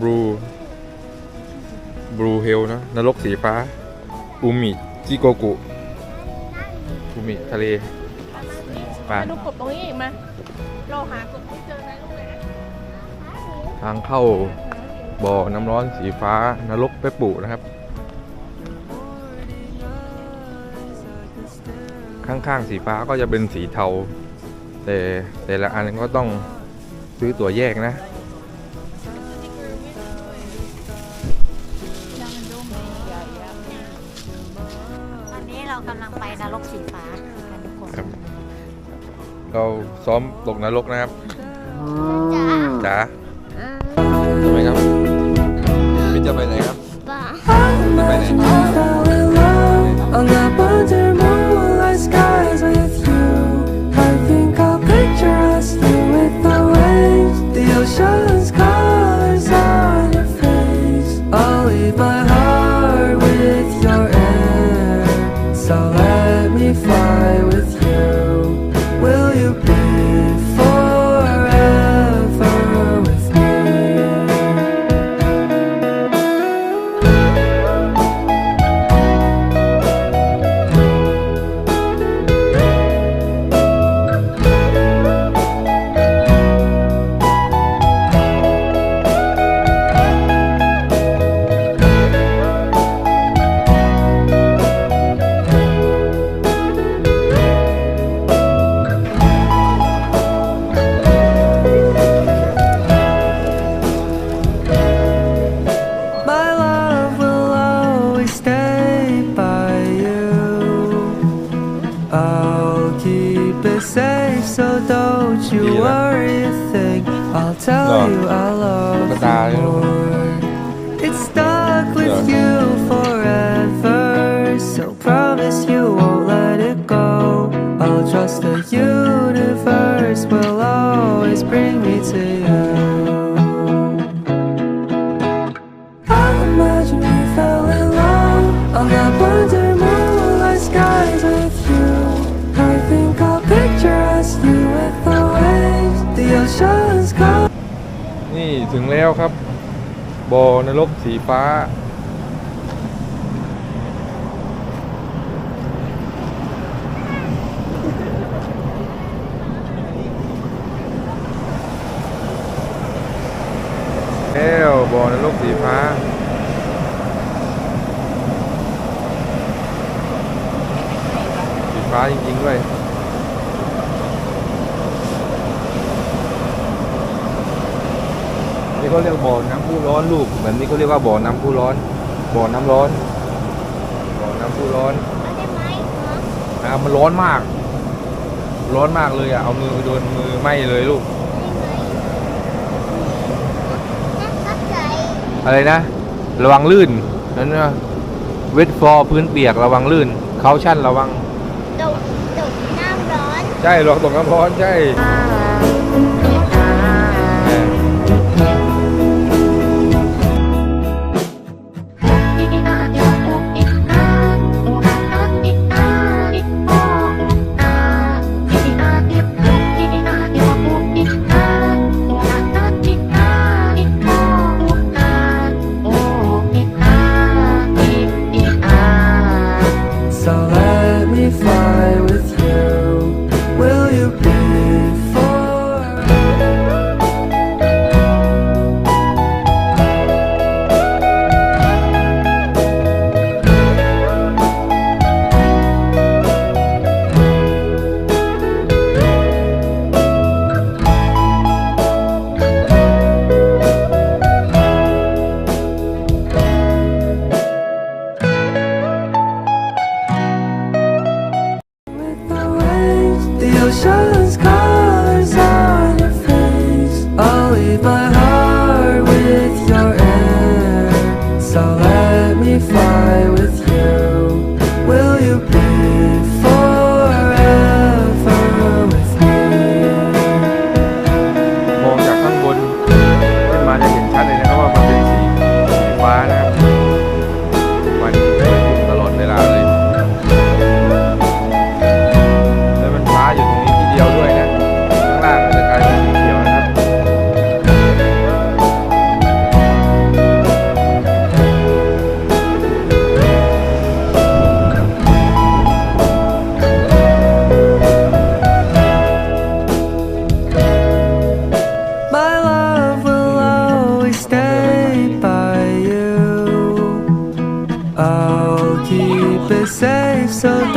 บลูบลูเฮลนะนรกสีฟ้า อูมิจิโกกุ อูมิทะเลไปมาดูกบตรงนี้อีกมาเราหากบไม่เจอนะลูกนะทางเข้าบ่อน้ำร้อนสีฟ้านรกเปปุนะครับ ข้างๆสีฟ้าก็จะเป็นสีเทา แต่แต่ละอันก็ต้องซื้อตั๋วแยกนะ กำลังไปนรกสีฟ้ากันทุกคนครับเราซ้อมตกนรกนะครับจ๋าทำไมครับมินจะไปไหน don't you worry a thing. I'll tell you I love you more. It's stuck with you forever, so promise you won't let it go. I'll trust the universe will always bring me to you. ถึงแล้วครับบ่อนรกสีฟ้า แล้วบ่อนรกสีฟ้าสีฟ้าจริง ๆ ด้วย เขาเรียกบ่อน้ำพุร้อนลูกแบบนี้เขาเรียกว่าบ่อน้ำพุร้อน บ่อน้ำร้อน บ่อน้ำพุร้อนอ่ามันร้อนมาก ร้อนมากเลยอะ เอามือไปโดนมือไหม้เลยลูก อะไรนะ ระวังลื่น นั่นนะเวทฟอร์พื้นเปียกระวังลื่น เขาชั่นระวังตกตกน้ำร้อน ใช่หรอกตกน้ำร้อนใช่ let me fly with you.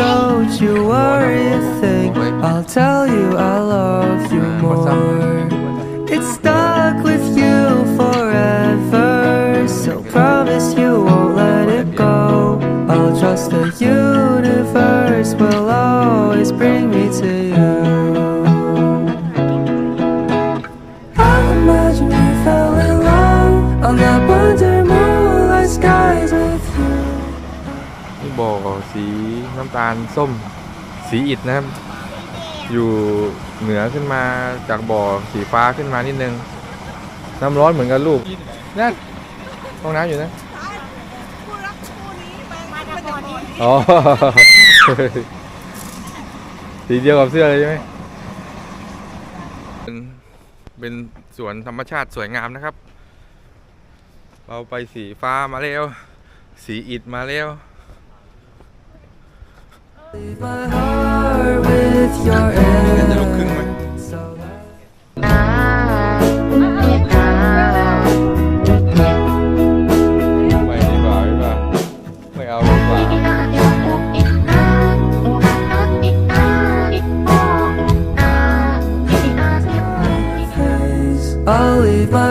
Don't you worry a thing. I'll tell you I love you more. It's stuck with you forever, so promise you won't let it go. I'll trust the universe will always bring me to you. บ่อสีน้ำตาลส้มสีอิฐนะครับ อยู่เหนือขึ้นมาจากบ่อสีฟ้าขึ้นมานิดนึง น้ำร้อนเหมือนกันลูกนั่นห้องน้ำอยู่นะอ๋อสีเดียวกับเสื้อเลยใช่ไหมเป็นเป็นสวนธรรมชาติสวยงามนะครับ เราไปสีฟ้ามาแล้ว สีอิฐมาแล้ว Leave my heart with your จะลูกครึ่ง ไหม end. So that ไม่ดีกว่าไม่ว่าไม่เอาดีกว่า